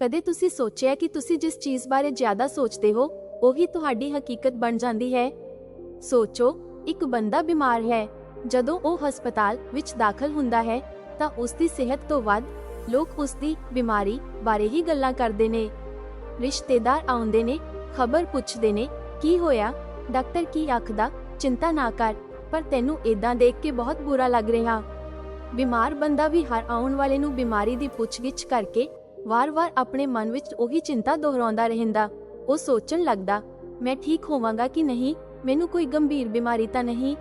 ਕਦੇ ਤੁਸੀਂ ਸੋਚਿਆ ਕਿ ਤੁਸੀਂ ਜਿਸ ਚੀਜ਼ ਬਾਰੇ ਜ਼ਿਆਦਾ ਸੋਚਦੇ ਹੋ, ਉਹੀ ਤੁਹਾਡੀ ਹਕੀਕਤ ਬਣ ਜਾਂਦੀ ਹੈ? ਸੋਚੋ, ਇੱਕ ਬੰਦਾ ਬਿਮਾਰ ਹੈ। ਜਦੋਂ ਉਹ ਹਸਪਤਾਲ ਵਿੱਚ ਦਾਖਲ ਹੁੰਦਾ ਹੈ, ਤਾਂ ਉਸ ਦੀ ਸਿਹਤ ਤੋਂ ਵੱਧ ਲੋਕ ਉਸ ਦੀ ਬਿਮਾਰੀ ਬਾਰੇ ਹੀ ਗੱਲਾਂ ਕਰਦੇ ਨੇ। ਰਿਸ਼ਤੇਦਾਰ ਆਉਂਦੇ ਨੇ, ਖਬਰ ਪੁੱਛਦੇ ਨੇ, ਕੀ ਹੋਇਆ? ਡਾਕਟਰ ਕੀ ਆਖਦਾ? ਚਿੰਤਾ ਨਾ ਕਰ, ਪਰ ਤੈਨੂੰ ਇਦਾਂ ਦੇਖ ਕੇ ਬਹੁਤ ਬੁਰਾ ਲੱਗ ਰਿਹਾ। ਬਿਮਾਰ ਬੰਦਾ ਵੀ ਹਰ ਆਉਣ ਵਾਲੇ ਨੂੰ ਬਿਮਾਰੀ ਦੀ ਪੁੱਛਗਿੱਛ ਕਰਕੇ ਵਾਰ-ਵਾਰ ਆਪਣੇ ਮਨ ਵਿੱਚ ਉਹੀ ਚਿੰਤਾ ਦੁਹਰਾਉਂਦਾ ਰਹਿੰਦਾ। ਉਹ ਸੋਚਣ ਲੱਗਦਾ, ਮੈਂ ਠੀਕ ਹੋਵਾਂਗਾ ਕਿ ਨਹੀਂ? ਮੈਨੂੰ ਕੋਈ ਗੰਭੀਰ ਬਿਮਾਰੀ ਤਾਂ ਨਹੀਂ?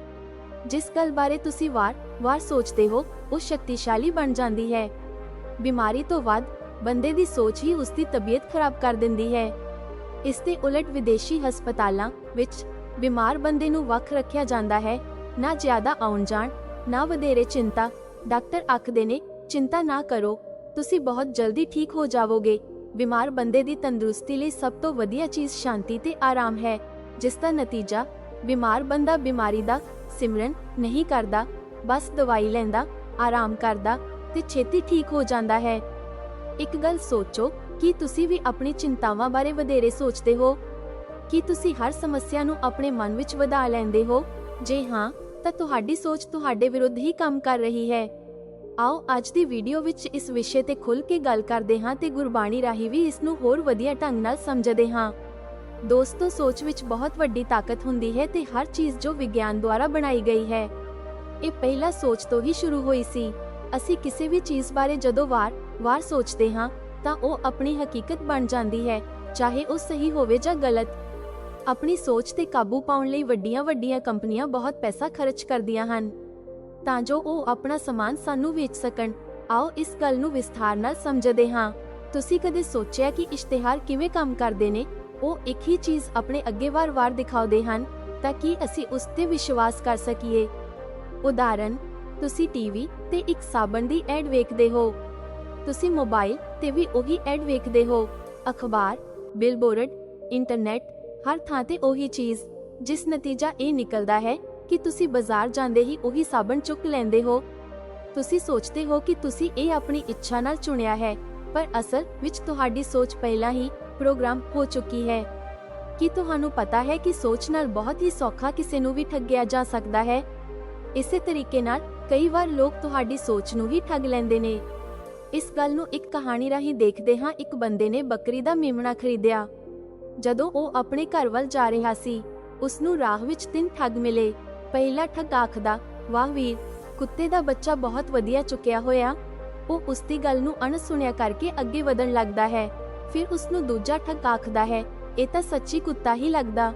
ਜਿਸ ਗੱਲ ਬਾਰੇ ਤੁਸੀਂ ਵਾਰ-ਵਾਰ ਸੋਚਦੇ ਹੋ, ਉਹ ਸ਼ਕਤੀਸ਼ਾਲੀ ਬਣ ਜਾਂਦੀ ਹੈ। ਬਿਮਾਰੀ ਤੋਂ ਵੱਧ, ਬੰਦੇ ਦੀ ਸੋਚ ਹੀ ਉਸ ਦੀ ਤਬੀਅਤ ਖਰਾਬ ਕਰ ਦਿੰਦੀ ਹੈ। ਇਸ ਦੇ ਉਲਟ ਵਿਦੇਸ਼ੀ ਹਸਪਤਾਲਾਂ ਵਿੱਚ ਬਿਮਾਰ ਬੰਦੇ ਨੂੰ ਵੱਖ ਰੱਖਿਆ ਜਾਂਦਾ ਹੈ। ਨਾ ਜ਼ਿਆਦਾ ਆਉਣ ਜਾਣ ਨਾ ਵਧੇਰੇ ਚਿੰਤਾ। ਡਾਕਟਰ ਆਖਦੇ ਨੇ, ਚਿੰਤਾ ਨਾ ਕਰੋ। ਤੁਸੀਂ ਬਹੁਤ ਜਲਦੀ ਠੀਕ ਹੋ ਜਾਵੋਗੇ। ਬਿਮਾਰ ਬੰਦੇ ਦੀ ਤੰਦਰੁਸਤੀ ਲਈ ਸਭ ਤੋਂ ਵਧੀਆ ਚੀਜ਼ ਸ਼ਾਂਤੀ ਤੇ ਆਰਾਮ ਹੈ। ਜਿਸ ਦਾ ਨਤੀਜਾ, ਬਿਮਾਰ ਬੰਦਾ ਬਿਮਾਰੀ ਦਾ ਸਿਮਰਨ ਨਹੀਂ ਕਰਦਾ, ਬਸ ਦਵਾਈ ਲੈਂਦਾ, ਆਰਾਮ ਕਰਦਾ ਤੇ ਛੇਤੀ ਠੀਕ ਹੋ ਜਾਂਦਾ ਹੈ। ਇੱਕ ਗੱਲ ਸੋਚੋ, ਕੀ ਤੁਸੀਂ ਵੀ ਆਪਣੀ ਚਿੰਤਾਵਾਂ ਬਾਰੇ ਵਧੇਰੇ ਸੋਚਦੇ ਹੋ? ਕੀ ਤੁਸੀਂ ਹਰ ਸਮੱਸਿਆ ਨੂੰ ਆਪਣੇ ਮਨ ਵਿੱਚ ਵਧਾ ਲੈਂਦੇ ਹੋ? ਜੇ ਹਾਂ, ਤਾਂ ਤੁਹਾਡੀ ਸੋਚ ਤੁਹਾਡੇ ਵਿਰੁੱਧ ਹੀ ਕੰਮ ਕਰ ਰਹੀ ਹੈ। ਆਓ ਅੱਜ ਦੀ ਵੀਡੀਓ ਵਿੱਚ ਇਸ ਵਿਸ਼ੇ ਤੇ ਖੁੱਲ ਕੇ ਗੱਲ ਕਰਦੇ ਹਾਂ ਤੇ ਗੁਰਬਾਣੀ ਰਾਹੀਂ ਵੀ ਇਸ ਨੂੰ ਹੋਰ ਵਧੀਆ ਢੰਗ ਨਾਲ ਸਮਝਦੇ ਹਾਂ। ਦੋਸਤੋ, ਸੋਚ ਵਿੱਚ ਬਹੁਤ ਵੱਡੀ ਤਾਕਤ ਹੁੰਦੀ ਹੈ ਤੇ ਹਰ ਚੀਜ਼ ਜੋ ਵਿਗਿਆਨ ਦੁਆਰਾ ਬਣਾਈ ਗਈ ਹੈ। ਇਹ ਪਹਿਲਾ ਸੋਚ ਤੋਂ ਹੀ ਸ਼ੁਰੂ ਹੋਈ ਸੀ। ਅਸੀਂ ਕਿਸੇ ਵੀ ਚੀਜ਼ ਬਾਰੇ ਜਦੋਂ ਵਾਰ-ਵਾਰ ਸੋਚਦੇ ਹਾਂ, ਤਾਂ ਉਹ ਆਪਣੀ ਹਕੀਕਤ ਬਣ ਜਾਂਦੀ ਹੈ, ਚਾਹੇ ਉਹ ਸਹੀ ਹੋਵੇ ਜਾਂ ਗਲਤ। ਆਪਣੀ ਸੋਚ ਤੇ ਕਾਬੂ ਪਾਉਣ ਲਈ ਵੱਡੀਆਂ-ਵੱਡੀਆਂ ਕੰਪਨੀਆਂ ਬਹੁਤ ਪੈਸਾ ਖਰਚ ਕਰਦੀਆਂ ਹਨ। ਤਾਂ ਜੋ ਉਹ ਆਪਣਾ ਸਮਾਨ ਸਾਨੂੰ ਵੇਚ ਸਕਣ। ਆਓ ਇਸ ਗੱਲ ਨੂੰ ਵਿਸਥਾਰ ਨਾਲ ਸਮਝਦੇ ਹਾਂ। ਤੁਸੀਂ ਕਦੇ ਸੋਚਿਆ ਕਿ ਇਸ਼ਤਿਹਾਰ ਕਿਵੇਂ ਕੰਮ ਕਰਦੇ ਨੇ? ਉਹ ਇੱਕ ਹੀ ਚੀਜ਼ ਆਪਣੇ ਅੱਗੇ ਵਾਰ-ਵਾਰ ਦਿਖਾਉਂਦੇ ਹਨ, ਤਾਂ ਕਿ ਅਸੀਂ ਉਸ ਤੇ ਵਿਸ਼ਵਾਸ ਕਰ ਸਕੀਏ? ਉਦਾਹਰਨ, ਤੁਸੀਂ ਟੀਵੀ ਤੇ ਇੱਕ ਸਾਬਣ ਦੀ ਐਡ ਵੇਖਦੇ ਹੋ। ਤੁਸੀਂ ਮੋਬਾਈਲ ਤੇ ਵੀ ਉਹੀ ਐਡ ਵੇਖਦੇ ਹੋ। ਅਖਬਾਰ, ਬਿਲਬੋਰਡ, ਇੰਟਰਨੈਟ, ਹਰ ਥਾਂ ਤੇ ਉਹੀ ਚੀਜ਼, ਜਿਸ ਨਤੀਜਾ ਇਹ ਨਿਕਲਦਾ ਹੈ ਕਿ ਤੁਸੀਂ ਬਾਜ਼ਾਰ ਜਾਂਦੇ ਹੀ ਉਹੀ ਸਾਬਣ ਚੁੱਕ ਲੈਂਦੇ ਹੋ। ਤੁਸੀਂ ਸੋਚਦੇ ਹੋ ਕਿ ਤੁਸੀਂ ਇਹ ਆਪਣੀ ਇੱਛਾ ਨਾਲ ਚੁਣਿਆ ਹੈ, ਪਰ ਅਸਲ ਵਿੱਚ ਤੁਹਾਡੀ ਸੋਚ ਪਹਿਲਾਂ ਹੀ ਪ੍ਰੋਗਰਾਮ ਹੋ ਚੁੱਕੀ ਹੈ। ਕੀ ਤੁਹਾਨੂੰ ਪਤਾ ਹੈ ਕਿ ਸੋਚ ਨਾਲ ਬਹੁਤ ਹੀ ਸੌਖਾ ਕਿਸੇ ਨੂੰ ਵੀ ਠੱਗਿਆ ਜਾ ਸਕਦਾ ਹੈ? ਇਸੇ ਤਰੀਕੇ ਨਾਲ ਕਈ ਵਾਰ ਲੋਕ ਤੁਹਾਡੀ ਸੋਚ ਨੂੰ ਹੀ ਠੱਗ ਲੈਂਦੇ ਨੇ। ਇਸ ਗੱਲ ਨੂੰ ਇੱਕ ਕਹਾਣੀ ਰਾਹੀਂ ਦੇਖਦੇ ਹਾਂ ਇੱਕ ਬੰਦੇ ਨੇ ਬੱਕਰੀ ਦਾ ਮੇਮਣਾ ਖਰੀਦਿਆ। ਜਦੋਂ ਉਹ ਆਪਣੇ ਘਰ ਵੱਲ ਜਾ ਰਿਹਾ ਸੀ ਉਸ ਨੂੰ ਰਾਹ ਵਿੱਚ ਤਿੰਨ ਠੱਗ ਮਿਲੇ। ਪਹਿਲਾ ਠੱਗ ਆਖਦਾ, ਵਾਹ ਵੀਰ, ਕੁੱਤੇ ਦਾ ਬੱਚਾ ਬਹੁਤ ਵਧੀਆ ਚੁੱਕਿਆ ਹੋਇਆ। ਉਹ ਉਸ ਦੀ ਗੱਲ ਨੂੰ ਅਣਸੁਣਿਆ ਕਰਕੇ ਅੱਗੇ ਵਧਣ ਲੱਗਦਾ ਹੈ। ਫਿਰ ਉਸ ਨੂੰ ਦੂਜਾ ਠੱਗ ਆਖਦਾ ਹੈ, ਇਹ ਤਾਂ ਸੱਚੀ ਕੁੱਤਾ ਹੀ ਲੱਗਦਾ।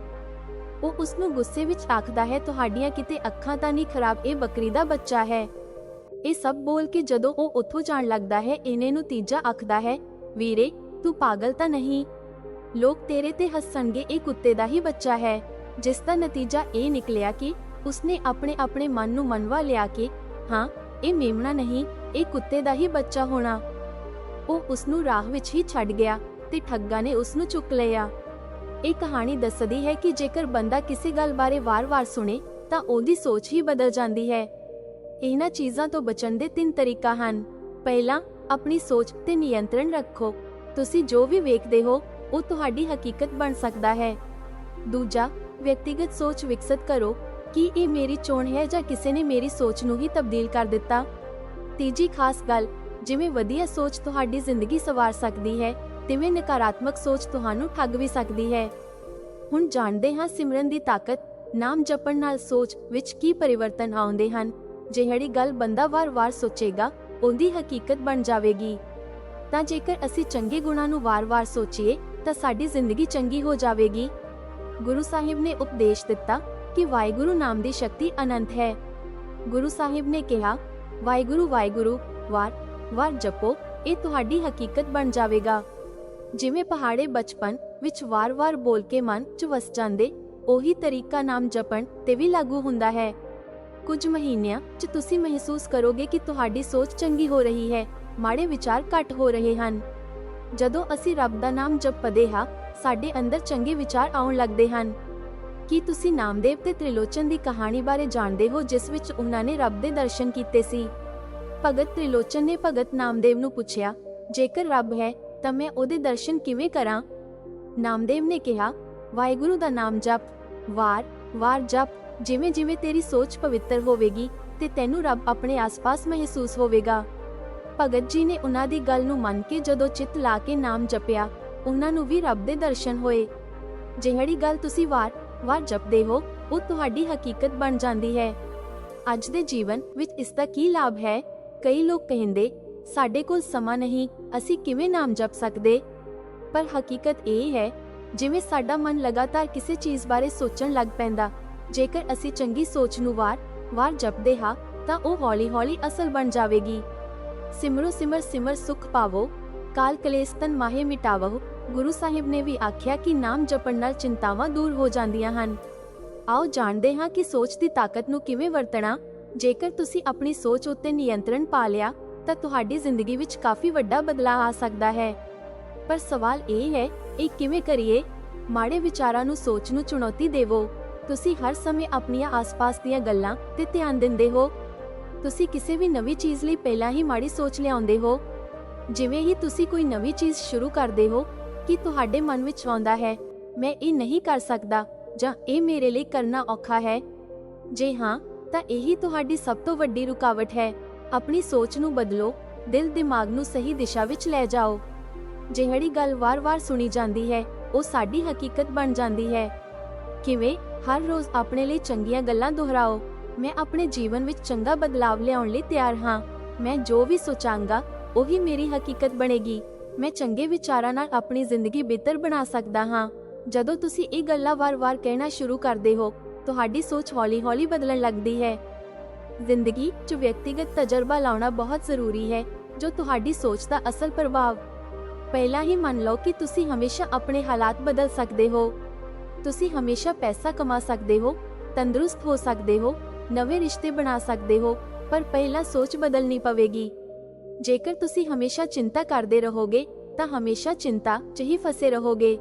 ਉਹ ਉਸ ਨੂੰ ਗੁੱਸੇ ਵਿੱਚ ਆਖਦਾ ਹੈ, ਤੁਹਾਡੀਆਂ ਕਿਤੇ ਅੱਖਾਂ ਤਾਂ ਨਹੀਂ ਖਰਾਬ, ਇਹ ਬੱਕਰੀ ਦਾ ਬੱਚਾ ਹੈ। ਇਹ ਸਭ ਬੋਲ ਕੇ ਜਦੋਂ ਉਹ ਉੱਥੋਂ ਜਾਣ ਲੱਗਦਾ ਹੈ, ਇਹਨੇ ਨੂੰ ਤੀਜਾ ਆਖਦਾ ਹੈ, ਵੀਰੇ, ਤੂੰ ਪਾਗਲ ਤਾਂ ਨਹੀਂ। ਲੋਕ ਤੇਰੇ ਤੇ ਹੱਸਣਗੇ, ਇਹ ਕੁੱਤੇ ਦਾ ਹੀ ਬੱਚਾ ਹੈ। ਜਿਸ ਦਾ ਨਤੀਜਾ ਇਹ ਨਿਕਲਿਆ ਕਿ ਉਸਨੇ ਆਪਣੇ ਆਪਣੇ ਮਨ ਨੂੰ ਮਨਵਾ ਲਿਆ ਕਿ, ਹਾਂ, ਇਹ ਮੇਮਣਾ ਨਹੀਂ, ਇਹ ਕੁੱਤੇ ਦਾ ਹੀ ਬੱਚਾ ਹੋਣਾ। ਉਹ ਉਸ ਨੂੰ ਰਾਹ ਵਿੱਚ ਹੀ ਛੱਡ ਗਿਆ ਤੇ ਠੱਗਾ ਨੇ ਉਸ ਨੂੰ ਚੁੱਕ ਲਿਆ। ਇਹ ਕਹਾਣੀ ਦੱਸਦੀ ਹੈ ਕਿ ਜੇਕਰ ਬੰਦਾ ਕਿਸੇ ਗੱਲ ਬਾਰੇ ਵਾਰ-ਵਾਰ ਸੁਣੇ, ਤਾਂ ਉਹਦੀ ਸੋਚ ਹੀ ਬਦਲ ਜਾਂਦੀ ਹੈ। ਇਹਨਾਂ ਚੀਜ਼ਾਂ ਤੋਂ ਬਚਣ ਦੇ ਤਿੰਨ ਤਰੀਕਾ ਹਨ। ਪਹਿਲਾ, ਆਪਣੀ ਸੋਚ ਤੇ ਨਿਯੰਤਰਣ ਰੱਖੋ। ਤੁਸੀਂ ਜੋ ਵੀ ਵੇਖਦੇ ਹੋ, ਉਹ ਤੁਹਾਡੀ ਹਕੀਕਤ ਬਣ ਸਕਦਾ ਹੈ। ਦੂਜਾ, ਵਿਅਕਤੀਗਤ ਸੋਚ ਵਿਕਸਿਤ ਕਰੋ। ਕਿ ਇਹ ਮੇਰੀ ਚੋਣ ਹੈ ਜਾਂ ਕਿਸੇ ਨੇ ਮੇਰੀ ਸੋਚ ਨੂੰ ਹੀ ਤਬਦੀਲ ਕਰ ਦਿੱਤਾ? ਤੀਜੀ ਖਾਸ ਗੱਲ, ਜਿਵੇਂ ਵਧੀਆ ਸੋਚ ਤੁਹਾਡੀ ਜ਼ਿੰਦਗੀ ਸਵਾਰ ਸਕਦੀ ਹੈ, ਤਿਵੇਂ ਨਕਾਰਾਤਮਕ ਸੋਚ ਤੁਹਾਨੂੰ ਠੱਗ ਵੀ ਸਕਦੀ ਹੈ। ਹੁਣ ਜਾਣਦੇ ਹਾਂ ਸਿਮਰਨ ਦੀ ਤਾਕਤ, ਨਾਮ ਜਪਣ ਨਾਲ ਸੋਚ ਵਿੱਚ ਕੀ ਪਰਿਵਰਤਨ ਆਉਂਦੇ ਹਨ। ਜਿਹੜੀ ਗੱਲ ਬੰਦਾ ਵਾਰ-ਵਾਰ ਸੋਚੇਗਾ, ਉਹਦੀ ਹਕੀਕਤ ਬਣ ਜਾਵੇਗੀ। ਤਾਂ ਜੇਕਰ ਅਸੀਂ ਚੰਗੇ ਗੁਣਾਂ ਨੂੰ ਵਾਰ-ਵਾਰ ਸੋਚੀਏ, ਤਾਂ ਸਾਡੀ ਜ਼ਿੰਦਗੀ ਚੰਗੀ ਹੋ ਜਾਵੇਗੀ। ਗੁਰੂ ਸਾਹਿਬ ਨੇ ਉਪਦੇਸ਼ ਦਿੱਤਾ ਕਿ ਵਾਹਿਗੁਰੂ ਨਾਮ ਦੀ ਸ਼ਕਤੀ ਅਨੰਤ ਹੈ। ਗੁਰੂ ਸਾਹਿਬ ਨੇ ਕਿਹਾ, ਵਾਹਿਗੁਰੂ ਵਾਹਿਗੁਰੂ, ਵਾਰ ਵਾਰ ਜਪੋ, ਇਹ ਤੁਹਾਡੀ ਹਕੀਕਤ ਬਣ ਜਾਵੇਗਾ। ਜਿਵੇਂ ਪਹਾੜੇ ਬਚਪਨ ਵਿੱਚ ਵਾਰ-ਵਾਰ ਬੋਲ ਕੇ ਮਨ 'ਚ ਵਸ ਜਾਂਦੇ, ਉਹੀ ਤਰੀਕਾ ਨਾਮ ਜਪਣ ਤੇ ਵੀ ਲਾਗੂ ਹੁੰਦਾ ਹੈ। ਕੁਝ ਮਹੀਨਿਆਂ 'ਚ ਤੁਸੀਂ ਮਹਿਸੂਸ ਕਰੋਗੇ ਕਿ ਤੁਹਾਡੀ ਸੋਚ ਚੰਗੀ ਹੋ ਰਹੀ ਹੈ, ਮਾੜੇ ਵਿਚਾਰ ਘੱਟ ਹੋ ਰਹੇ ਹਨ। ਜਦੋਂ ਅਸੀਂ ਰੱਬ ਦਾ ਨਾਮ ਜਪਦੇ ਹਾਂ, ਸਾਡੇ ਅੰਦਰ ਚੰਗੇ ਵਿਚਾਰ ਆਉਣ ਲੱਗਦੇ ਹਨ। ਕੀ ਤੁਸੀਂ ਨਾਮਦੇਵ ਤੇ ਤ੍ਰਿਲੋਚਨ ਦੀ ਕਹਾਣੀ ਬਾਰੇ ਜਾਣਦੇ ਹੋ, ਜਿਸ ਵਿੱਚ ਉਹਨਾਂ ਨੇ ਰੱਬ ਦੇ ਦਰਸ਼ਨ ਕੀਤੇ ਸੀ? ਭਗਤ ਤ੍ਰਿਲੋਚਨ ਨੇ ਭਗਤ ਨਾਮਦੇਵ ਨੂੰ ਪੁੱਛਿਆ, ਜੇਕਰ ਰੱਬ ਹੈ, ਤਾਂ ਮੈਂ ਉਹਦੇ ਦਰਸ਼ਨ ਕਿਵੇਂ ਕਰਾਂ? ਨਾਮਦੇਵ ਨੇ ਕਿਹਾ, ਵਾਹਿਗੁਰੂ ਦਾ ਨਾਮ ਜਪ, ਵਾਰ ਵਾਰ ਜਪ, ਜਿਵੇਂ ਜਿਵੇਂ ਤੇਰੀ ਸੋਚ ਪਵਿੱਤਰ ਹੋਵੇਗੀ, ਤੇ ਤੈਨੂੰ ਰੱਬ ਆਪਣੇ ਆਸ-ਪਾਸ ਮਹਿਸੂਸ ਹੋਵੇਗਾ। ਭਗਤ ਜੀ ਨੇ ਉਹਨਾਂ ਦੀ ਗੱਲ ਨੂੰ ਮੰਨ ਕੇ ਜਦੋਂ ਚਿੱਤ ਲਾ ਕੇ ਨਾਮ ਜਪਿਆ, ਉਹਨਾਂ ਨੂੰ ਵੀ ਰੱਬ ਦੇ ਦਰਸ਼ਨ ਹੋਏ। ਜਿਹੜੀ ਗੱਲ ਤੁਸੀਂ ਵਾਰ ਵਾਰ ਜਪਦੇ ਹੋ, ਉਹ ਤੁਹਾਡੀ ਹਕੀਕਤ ਬਣ ਜਾਂਦੀ ਹੈ। ਅੱਜ ਦੇ ਜੀਵਨ ਵਿੱਚ ਇਸ ਦਾ ਕੀ ਲਾਭ ਹੈ? ਕਈ ਲੋਕ ਕਹਿੰਦੇ, ਸਾਡੇ ਕੋਲ ਸਮਾਂ ਨਹੀਂ, ਅਸੀਂ ਕਿਵੇਂ ਨਾਮ ਜਪ ਸਕਦੇ? ਪਰ ਹਕੀਕਤ ਇਹ ਹੈ, ਜਿਵੇਂ ਸਾਡਾ ਮਨ ਲਗਾਤਾਰ ਕਿਸੇ ਚੀਜ਼ ਬਾਰੇ ਸੋਚਣ ਲੱਗ ਪੈਂਦਾ, ਜੇਕਰ ਅਸੀਂ ਚੰਗੀ ਸੋਚ ਨੂੰ ਵਾਰ ਵਾਰ ਜਪਦੇ ਹਾਂ, ਤਾਂ ਉਹ ਹੌਲੀ-ਹੌਲੀ ਅਸਲ ਬਣ ਜਾਵੇਗੀ। ਸਿਮਰੋ ਸਿਮਰ ਸਿਮਰ ਸੁਖ ਪਾਵੋ ਕਾਲ ਕਲੇਸ਼ ਤਨ ਮਾਹੇ ਮਿਟਾਵੋ ਗੁਰੂ ਸਾਹਿਬ ਨੇ ਵੀ ਆਖਿਆ ਕਿ ਨਾਮ ਜਪਣ ਨਾਲ ਚਿੰਤਾਵਾਂ ਦੂਰ ਹੋ ਜਾਂਦੀਆਂ ਹਨ। ਆਓ ਜਾਣਦੇ ਹਾਂ ਕਿ ਸੋਚ ਦੀ ਤਾਕਤ ਨੂੰ ਕਿਵੇਂ ਵਰਤਣਾ। ਜੇਕਰ ਤੁਸੀਂ ਆਪਣੀ ਸੋਚ ਉੱਤੇ ਨਿਯੰਤਰਣ ਪਾ ਲਿਆ, ਤਾਂ ਤੁਹਾਡੀ ਜ਼ਿੰਦਗੀ ਵਿੱਚ ਕਾਫੀ ਵੱਡਾ ਬਦਲਾਅ ਆ ਸਕਦਾ ਹੈ। ਪਰ ਸਵਾਲ ਇਹ ਹੈ, ਇਹ ਕਿਵੇਂ ਕਰੀਏ? ਮਾੜੇ ਵਿਚਾਰਾਂ ਨੂੰ ਸੋਚ ਨੂੰ ਚੁਣੌਤੀ ਦੇਵੋ। ਤੁਸੀਂ ਹਰ ਸਮੇਂ ਆਪਣੀਆਂ ਆਸ-ਪਾਸ ਦੀਆਂ ਗੱਲਾਂ ਤੇ ਧਿਆਨ ਦਿੰਦੇ ਹੋ। ਤੁਸੀਂ ਕਿਸੇ ਵੀ ਨਵੀਂ ਚੀਜ਼ ਲਈ ਪਹਿਲਾਂ ਹੀ ਮਾੜੀ ਸੋਚ ਲਿਆਉਂਦੇ ਹੋ। ਜਿਵੇਂ ਹੀ ਤੁਸੀਂ ਕੋਈ ਨਵੀਂ ਚੀਜ਼ ਸ਼ੁਰੂ ਕਰਦੇ ਹੋ ਕਿ ਤੁਹਾਡੇ ਮਨ ਵਿੱਚ ਆਉਂਦਾ ਹੈ, ਮੈਂ ਇਹ ਨਹੀਂ ਕਰ ਸਕਦਾ, ਜਾਂ ਇਹ ਮੇਰੇ ਲਈ ਕਰਨਾ ਔਖਾ ਹੈ। ਜੇ ਹਾਂ, ਤਾਂ ਇਹੀ ਤੁਹਾਡੀ ਸਭ ਤੋਂ ਵੱਡੀ ਰੁਕਾਵਟ ਹੈ। ਆਪਣੀ ਸੋਚ ਨੂੰ ਬਦਲੋ, ਦਿਲ ਦਿਮਾਗ ਨੂੰ ਸਹੀ ਦਿਸ਼ਾ ਵਿੱਚ ਲੈ ਜਾਓ। ਜਿਹੜੀ ਗੱਲ ਵਾਰ-ਵਾਰ ਸੁਣੀ ਜਾਂਦੀ ਹੈ, ਉਹ ਸਾਡੀ ਹਕੀਕਤ ਬਣ ਜਾਂਦੀ ਹੈ। ਕਿਵੇਂ? ਹਰ ਰੋਜ਼ ਆਪਣੇ ਲਈ ਚੰਗੀਆਂ ਗੱਲਾਂ ਦੁਹਰਾਓ। ਮੈਂ ਆਪਣੇ ਜੀਵਨ ਵਿੱਚ ਚੰਗਾ ਬਦਲਾਵ ਲਿਆਉਣ ਲਈ ਤਿਆਰ ਹਾਂ। ਮੈਂ ਜੋ ਵੀ ਸੋਚਾਂਗਾ, ਉਹੀ ਮੇਰੀ ਹਕੀਕਤ ਬਣੇਗੀ। ਮੈਂ ਚੰਗੇ ਵਿਚਾਰਾਂ ਨਾਲ ਆਪਣੀ ਜ਼ਿੰਦਗੀ ਬਿਹਤਰ ਬਣਾ ਸਕਦਾ ਹਾਂ। ਜਦੋਂ ਤੁਸੀਂ ਇਹ ਗੱਲਾਂ ਵਾਰ-ਵਾਰ ਕਹਿਣਾ ਸ਼ੁਰੂ ਕਰਦੇ ਹੋ, ਤੁਹਾਡੀ ਸੋਚ ਹੌਲੀ-ਹੌਲੀ ਬਦਲਣ ਲੱਗਦੀ ਹੈ। ਜ਼ਿੰਦਗੀ 'ਚ ਵਿਅਕਤੀਗਤ ਤਜਰਬਾ ਲਾਉਣਾ ਬਹੁਤ ਜ਼ਰੂਰੀ ਹੈ, ਜੋ ਤੁਹਾਡੀ ਸੋਚ ਦਾ ਅਸਲ ਪ੍ਰਭਾਵ। ਪਹਿਲਾਂ ਹੀ ਮੰਨ ਲਓ ਕਿ ਤੁਸੀਂ ਹਮੇਸ਼ਾ ਆਪਣੇ ਹਾਲਾਤ ਬਦਲ ਸਕਦੇ ਹੋ। ਤੁਸੀਂ ਹਮੇਸ਼ਾ ਪੈਸਾ ਕਮਾ ਸਕਦੇ ਹੋ, ਤੰਦਰੁਸਤ ਹੋ ਸਕਦੇ ਹੋ, ਨਵੇਂ ਰਿਸ਼ਤੇ ਬਣਾ ਸਕਦੇ ਹੋ, ਪਰ ਪਹਿਲਾਂ ਸੋਚ ਬਦਲਣੀ ਪਵੇਗੀ। ਜੇਕਰ ਤੁਸੀਂ ਹਮੇਸ਼ਾ ਚਿੰਤਾ ਕਰਦੇ ਰਹੋਗੇ, ਤਾਂ ਹਮੇਸ਼ਾ ਚਿੰਤਾ 'ਚ ਹੀ ਫਸੇ ਰਹੋਗੇ।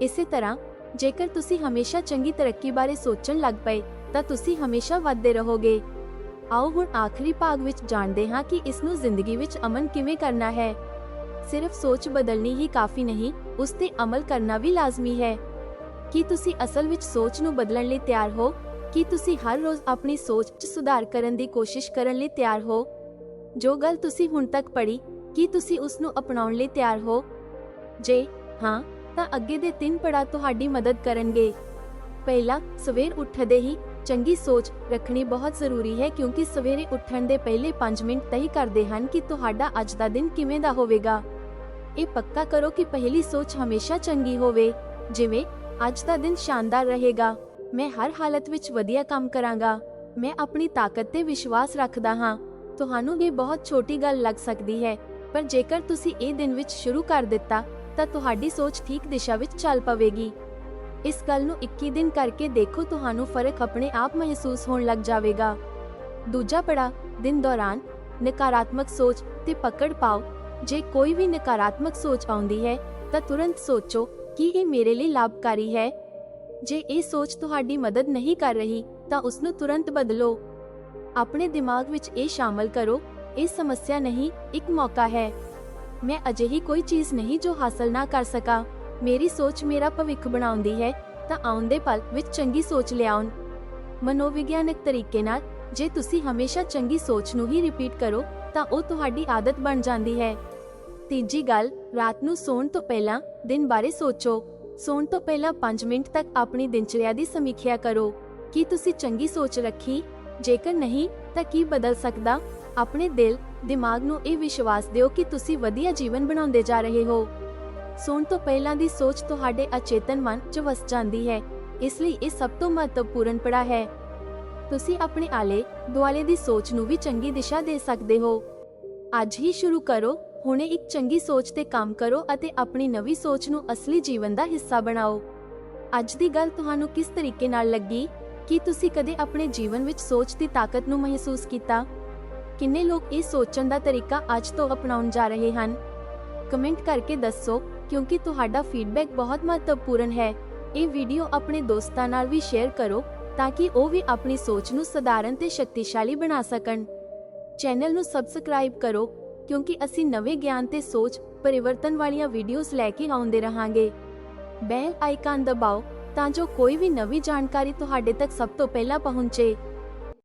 ਇਸੇ ਤਰ੍ਹਾਂ, ਜੇਕਰ ਤੁਸੀਂ ਹਮੇਸ਼ਾ ਚੰਗੀ ਤਰੱਕੀ ਬਾਰੇ ਸੋਚਣ ਲੱਗ ਪਏ, ਤਾਂ ਤੁਸੀਂ ਹਮੇਸ਼ਾ ਵੱਧਦੇ ਰਹੋਗੇ। ਆਓ ਹੁਣ ਆਖਰੀ ਭਾਗ ਵਿੱਚ ਜਾਣਦੇ ਹਾਂ ਕਿ ਇਸ ਨੂੰ ਜ਼ਿੰਦਗੀ ਵਿੱਚ ਅਮਨ ਕਿਵੇਂ ਕਰਨਾ ਹੈ। ਸਿਰਫ ਸੋਚ ਬਦਲਣੀ ਹੀ ਕਾਫੀ ਨਹੀਂ, ਉਸ ਤੇ ਅਮਲ ਕਰਨਾ ਵੀ ਲਾਜ਼ਮੀ ਹੈ। ਕੀ ਤੁਸੀਂ ਅਸਲ ਵਿੱਚ ਸੋਚ ਨੂੰ ਬਦਲਣ ਲਈ ਤਿਆਰ ਹੋ? ਕੀ ਤੁਸੀਂ ਹਰ ਰੋਜ਼ ਆਪਣੀ ਸੋਚ 'ਚ ਸੁਧਾਰ ਕਰਨ ਦੀ ਕੋਸ਼ਿਸ਼ ਕਰਨ ਲਈ ਤਿਆਰ ਹੋ? ਜੋ ਗੱਲ ਤੁਸੀਂ ਹੁਣ ਤੱਕ ਪੜ੍ਹੀ, ਕੀ ਤੁਸੀਂ ਉਸ ਨੂੰ ਅਪਣਾਉਣ ਲਈ ਤਿਆਰ ਹੋ? ਜੇ ਹਾਂ, ਤਾਂ ਅੱਗੇ ਦੇ ਤਿੰਨ ਪੜਾਅ ਤੁਹਾਡੀ ਮਦਦ ਕਰਨਗੇ। ਪਹਿਲਾ, ਸਵੇਰ ਉੱਠਦੇ ਹੀ ਚੰਗੀ ਸੋਚ ਰੱਖਣੀ ਬਹੁਤ ਜ਼ਰੂਰੀ ਹੈ ਕਿਉਂਕਿ ਸਵੇਰੇ ਉੱਠਣ ਦੇ ਪਹਿਲੇ 5 ਮਿੰਟ ਤੈਅ ਕਰਦੇ ਹਨ ਕਿ ਤੁਹਾਡਾ ਅੱਜ ਦਾ ਦਿਨ ਕਿਵੇਂ ਦਾ ਹੋਵੇਗਾ। ਇਹ ਪੱਕਾ ਕਰੋ ਕਿ ਪਹਿਲੀ ਸੋਚ ਹਮੇਸ਼ਾ ਚੰਗੀ ਹੋਵੇ, ਜਿਵੇਂ ਅੱਜ ਦਾ ਦਿਨ ਸ਼ਾਨਦਾਰ ਰਹੇਗਾ। ਮੈਂ ਹਰ ਹਾਲਤ ਵਿੱਚ ਵਧੀਆ ਕੰਮ ਕਰਾਂਗਾ। ਮੈਂ ਆਪਣੀ ਤਾਕਤ ਤੇ ਵਿਸ਼ਵਾਸ ਰੱਖਦਾ ਹਾਂ। ਤੁਹਾਨੂੰ ਇਹ ਬਹੁਤ ਛੋਟੀ ਗੱਲ ਲੱਗ ਸਕਦੀ ਹੈ, ਪਰ ਜੇਕਰ ਤੁਸੀਂ ਇਹ ਦਿਨ ਵਿੱਚ ਸ਼ੁਰੂ ਕਰ ਦਿੱਤਾ, ਤਾਂ ਤੁਹਾਡੀ ਸੋਚ ਠੀਕ ਦਿਸ਼ਾ ਵਿੱਚ ਚੱਲ ਪਵੇਗੀ। ਇਸ ਗੱਲ ਨੂੰ 21 ਦਿਨ ਕਰਕੇ ਦੇਖੋ, ਤੁਹਾਨੂੰ ਫ਼ਰਕ ਆਪਣੇ ਆਪ ਮਹਿਸੂਸ ਹੋਣ ਲੱਗ ਜਾਵੇਗਾ। ਦੂਜਾ ਪੜਾ ਦਿਨ ਦੌਰਾਨ ਨਕਾਰਾਤਮਕ ਸੋਚ ਤੇ ਪਕੜ ਪਾਓ। ਜੇ ਕੋਈ ਵੀ ਨਕਾਰਾਤਮਕ ਸੋਚ ਆਉਂਦੀ ਹੈ, ਤਾਂ ਤੁਰੰਤ ਸੋਚੋ, ਕਿ ਇਹ ਮੇਰੇ ਲਈ ਲਾਭਕਾਰੀ ਹੈ? ਜੇ ਇਹ ਸੋਚ ਤੁਹਾਡੀ ਮਦਦ ਨਹੀਂ ਕਰ ਰਹੀ, ਤਾਂ ਉਸ ਨੂੰ ਤੁਰੰਤ ਬਦਲੋ। ਆਪਣੇ ਦਿਮਾਗ ਵਿੱਚ ਇਹ ਸ਼ਾਮਲ ਕਰੋ, ਇਹ ਸਮੱਸਿਆ ਨਹੀਂ, ਇੱਕ ਮੌਕਾ ਹੈ। ਮੈਂ ਅਜਿਹੀ ਕੋਈ ਚੀਜ਼ ਨਹੀਂ ਜੋ ਹਾਸਲ ਨਾ ਕਰ ਸਕਾਂ। ਮੇਰੀ ਸੋਚ ਮੇਰਾ ਭਵਿੱਖ ਬਣਾਉਂਦੀ ਹੈ, ਤਾਂ ਆਉਂਦੇ ਪਲ ਵਿੱਚ ਚੰਗੀ ਸੋਚ ਲਿਆਉਣ। ਮਨੋਵਿਗਿਆਨਕ ਤਰੀਕੇ ਨਾਲ, ਜੇ ਤੁਸੀਂ ਹਮੇਸ਼ਾ ਚੰਗੀ ਸੋਚ ਨੂੰ ਹੀ ਰਿਪੀਟ ਕਰੋ, ਤਾਂ ਉਹ ਤੁਹਾਡੀ ਆਦਤ ਬਣ ਜਾਂਦੀ ਹੈ। ਤੀਜੀ ਗੱਲ, ਰਾਤ ਨੂੰ ਸੌਣ ਤੋਂ ਪਹਿਲਾਂ ਦਿਨ ਬਾਰੇ ਸੋਚੋ। ਸੌਣ ਤੋਂ ਪਹਿਲਾਂ 5 ਮਿੰਟ ਤੱਕ ਆਪਣੀ ਦਿਨਚਰਿਆ ਦੀ ਸਮੀਖਿਆ ਕਰੋ। ਕੀ ਤੁਸੀਂ ਚੰਗੀ ਸੋਚ ਰੱਖੀ? ਜੇਕਰ ਨਹੀਂ, ਤਾਂ ਕੀ ਬਦਲ ਸਕਦਾ? ਆਪਣੇ ਦਿਲ, ਦਿਮਾਗ ਨੂੰ ਇਹ ਵਿਸ਼ਵਾਸ ਦਿਓ ਕਿ ਤੁਸੀਂ ਵਧੀਆ ਜੀਵਨ ਬਣਾਉਂਦੇ ਜਾ ਰਹੇ ਹੋ। ਸੌਣ ਤੋਂ ਪਹਿਲਾਂ ਦੀ ਸੋਚ ਤੁਹਾਡੇ ਅਚੇਤਨ ਮਨ 'ਚ ਵਸ ਜਾਂਦੀ ਹੈ। ਇਸ ਲਈ ਇਹ ਸਭ ਤੋਂ ਮਹੱਤਵਪੂਰਨ ਪੜਾ ਹੈ। ਤੁਸੀਂ ਆਪਣੇ ਆਲੇ ਦੁਆਲੇ ਦੀ ਸੋਚ ਨੂੰ ਵੀ ਚੰਗੀ ਦਿਸ਼ਾ ਦੇ ਸਕਦੇ ਹੋ। ਅੱਜ ਹੀ ਸ਼ੁਰੂ ਕਰੋ, ਹੁਣੇ ਇੱਕ ਚੰਗੀ ਸੋਚ ਤੇ ਕੰਮ ਕਰੋ ਅਤੇ ਆਪਣੀ ਨਵੀਂ ਸੋਚ ਨੂੰ ਅਸਲੀ ਜੀਵਨ ਦਾ ਹਿੱਸਾ ਬਣਾਓ। ਅੱਜ ਦੀ ਗੱਲ ਤੁਹਾਨੂੰ ਕਿਸ ਤਰੀਕੇ ਨਾਲ ਲੱਗੀ? ਕੀ ਤੁਸੀਂ ਕਦੇ ਆਪਣੇ ਜੀਵਨ ਵਿੱਚ ਸੋਚ ਦੀ ਤਾਕਤ ਨੂੰ ਮਹਿਸੂਸ ਕੀਤਾ? ਕਿੰਨੇ ਲੋਕ ਇਹ ਸੋਚਣ ਦਾ ਤਰੀਕਾ ਅੱਜ ਤੋਂ ਅਪਣਾਉਣ ਜਾ ਰਹੇ ਹਨ? ਕਮੈਂਟ ਕਰਕੇ ਦੱਸੋ, ਕਿਉਂਕਿ ਤੁਹਾਡਾ ਫੀਡਬੈਕ ਬਹੁਤ ਮਹੱਤਵਪੂਰਨ ਹੈ। ਇਹ ਵੀਡੀਓ ਆਪਣੇ ਦੋਸਤਾਂ ਨਾਲ ਵੀ ਸ਼ੇਅਰ ਕਰੋ, ਤਾਂ ਕਿ ਉਹ ਵੀ ਆਪਣੀ ਸੋਚ ਨੂੰ ਸਧਾਰਨ ਤੇ ਸ਼ਕਤੀਸ਼ਾਲੀ ਬਣਾ ਸਕਣ। ਚੈਨਲ ਨੂੰ ਸਬਸਕ੍ਰਾਈਬ ਕਰੋ, ਕਿਉਂਕਿ ਅਸੀਂ ਨਵੇਂ ਗਿਆਨ ਤੇ ਸੋਚ ਪਰਿਵਰਤਨ ਵਾਲੀਆਂ ਵੀਡੀਓਜ਼ ਲੈ ਕੇ ਆਉਂਦੇ ਰਹਾਂਗੇ। ਬੈਲ ਆਈਕਨ ਦਬਾਓ ਤਾਂ ਜੋ ਕੋਈ ਵੀ ਨਵੀਂ ਜਾਣਕਾਰੀ ਤੁਹਾਡੇ ਤੱਕ ਸਭ ਤੋਂ ਪਹਿਲਾਂ ਪਹੁੰਚੇ।